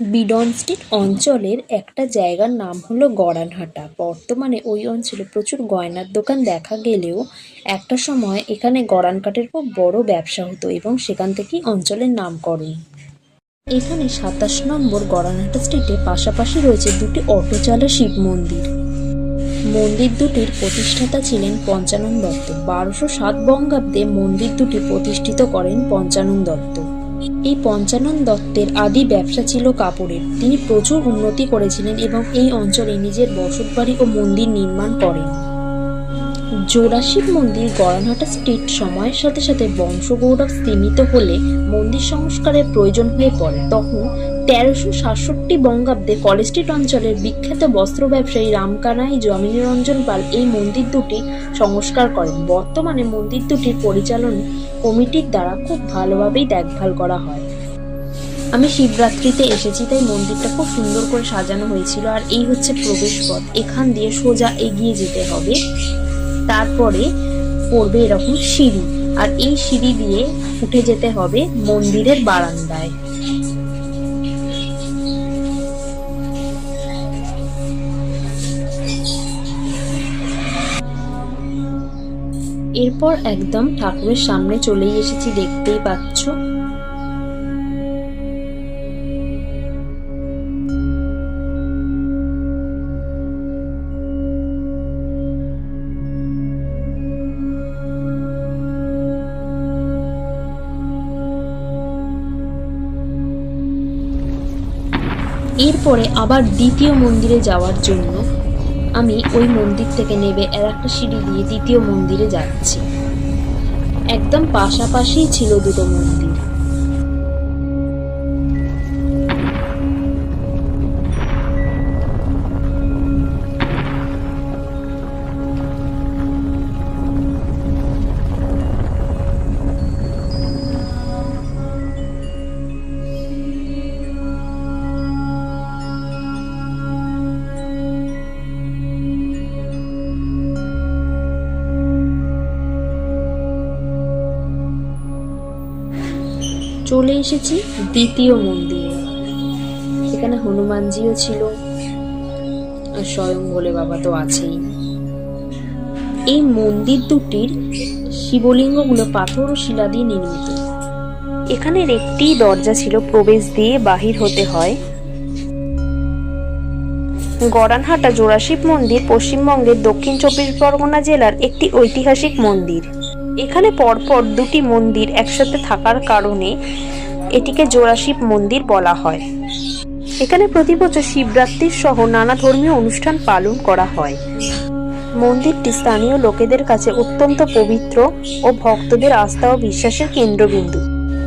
Beadon street অঞ্চলের একটা জায়গার নাম হলো গড়ানহাটা। বর্তমানে ওই অঞ্চলে প্রচুর গয়নার দোকান দেখা গেলেও একটা সময় এখানে গড়ান কাঠের খুব বড় ব্যবসা হতো এবং সেখান থেকেই অঞ্চলের নামকরণ। এখানে সাতাশ নম্বর গড়ানহাটা স্ট্রিটে পাশাপাশি রয়েছে দুটি অটোচালা শিব মন্দির। মন্দির দুটির প্রতিষ্ঠাতা ছিলেন পঞ্চানন দত্ত। বারোশো সাত বঙ্গাব্দে মন্দির দুটি প্রতিষ্ঠিত করেন পঞ্চানন দত্ত। এই পঞ্চানন দত্তের আদি ব্যবসা ছিল কাপড়ের। তিনি প্রচুর উন্নতি করেছিলেন এবং এই অঞ্চলে নিজের বসতবাড়ি ও মন্দির নির্মাণ করেন। জোড়াশিব মন্দির গড়ানহাটা স্ট্রিট সময়ের সাথে সাথে বংশগৌরব স্তীমিত হলে মন্দির সংস্কারের প্রয়োজন হয়ে পড়ে। তখন তেরোশো সাতষট্টি বঙ্গাব্দে কলেজ স্ট্রিট অঞ্চলের বিখ্যাত বস্ত্র ব্যবসায়ী রামকানাই জমিনী রঞ্জন পাল এই মন্দির দুটি সংস্কার করেন। বর্তমানে মন্দির দুটির পরিচালন কমিটির দ্বারা খুব ভালোভাবেই দেখভাল করা হয়। আমি শিবরাত্রিতে এসেছি, তাই মন্দিরটা খুব সুন্দর করে সাজানো হয়েছিল। আর এই হচ্ছে প্রবেশপথ এখান দিয়ে সোজা এগিয়ে যেতে হবে। তারপরে পড়বে এরকম সিঁড়ি। আর এই সিঁড়ি দিয়ে উঠে যেতে হবে মন্দিরের বারান্দায়। এরপর একদম ঠাকুরের সামনে চলেই এসেছি দেখতেই পাচ্ছ। এরপরে আবার দ্বিতীয় মন্দিরে যাওয়ার জন্য আমি ওই মন্দির থেকে নেবে আর একটা সিঁড়ি দিয়ে দ্বিতীয় মন্দিরে যাচ্ছি। একদম পাশাপাশি ছিল দুটো মন্দির। চলে এসেছি দ্বিতীয় মন্দিরে। এখানে হনুমানজিও ছিল। আর স্বয়ং ভোলে বাবা তো আছেই। এই মন্দির দুটির শিবলিঙ্গগুলো পাথর ও শিলা দিয়ে নির্মিত। এখানের একটি দরজা ছিল প্রবেশ দিয়ে বাহির হতে হয়। গড়ানহাটা জোড়াশিব মন্দির পশ্চিমবঙ্গের দক্ষিণ চব্বিশ পরগনা জেলার একটি ঐতিহাসিক মন্দির। এখানে পরপর দুটি মন্দির একসাথে থাকার কারণে এটিকে জোড়াশিব মন্দির বলা হয়। এখানে প্রতি বছর শিবরাত্রির সহ নানা ধর্মীয় অনুষ্ঠান পালন করা হয়। মন্দিরটি স্থানীয় লোকেদের কাছে অত্যন্ত পবিত্র ও ভক্তদের আস্থা ও বিশ্বাসের কেন্দ্রবিন্দু।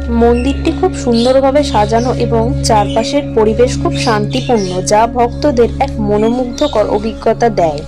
মন্দিরটি খুব সুন্দরভাবে সাজানো এবং চারপাশের পরিবেশ খুব শান্তিপূর্ণ, যা ভক্তদের এক মনোমুগ্ধকর অভিজ্ঞতা দেয়।